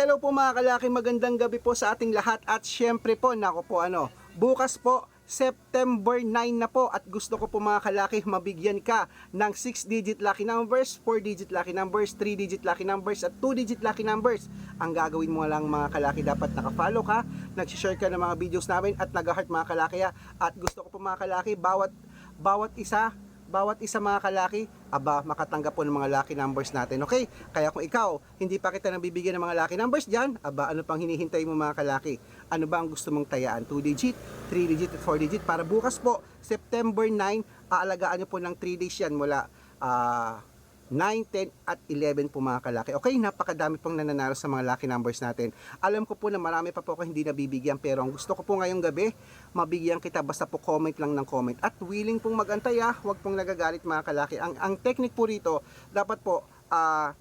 Hello po mga kalaki, magandang gabi po sa ating lahat at syempre po, nako po ano, bukas po, September 9 na po at gusto ko po mga kalaki mabigyan ka ng 6-digit lucky numbers, 4-digit lucky numbers, 3-digit lucky numbers at 2-digit lucky numbers. Ang gagawin mo lang mga kalaki dapat nakafollow ka, nag-share ka ng mga videos namin at nag-heart mga kalaki ha. At gusto ko po mga kalaki, bawat, bawat isa bawat isa mga kalaki, aba, makatanggap po ng mga lucky numbers natin, okay? Kaya kung ikaw, hindi pa kita nabibigyan ng mga lucky numbers dyan, aba, ano pang hinihintay mo mga kalaki? Ano ba ang gusto mong tayaan? 2 digit, 3 digit, at 4 digit? Para bukas po, September 9, aalagaan nyo po ng 3 days yan mula ah 9, 10, at 11 po mga kalaki. Okay, napakadami pong nananalo sa mga lucky numbers natin. Alam ko po na marami pa po ako hindi nabibigyan pero ang gusto ko po ngayong gabi, mabigyan kita basta po comment lang ng comment. At willing pong magantay ah, huwag pong nagagalit mga kalaki. Ang, ang technique po rito, dapat po, ah,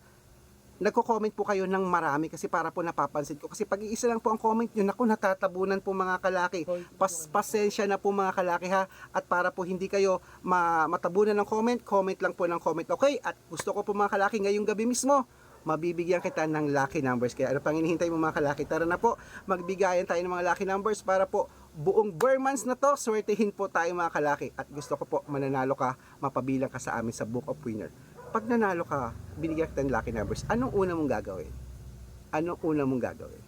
nagko-comment po kayo ng marami kasi para po napapansin ko. Kasi pag iisa lang po ang comment nyo, naku, natatabunan po mga kalaki. Pas, pasensya na po mga kalaki ha. At para po hindi kayo ma, matabunan ng comment, comment lang po ng comment. Okay? At gusto ko po mga kalaki ngayong gabi mismo, mabibigyan kita ng lucky numbers. Kaya ano pang hinihintay mo mga kalaki? Tara na po, magbigayan tayo ng mga lucky numbers para po buong Burmans na to, swertihin po tayo mga kalaki. At gusto ko po mananalo ka, mapabilang ka sa amin sa Book of Winner. Pag nanalo ka, binigyan kita ng lucky numbers, anong una mong gagawin? Anong una mong gagawin?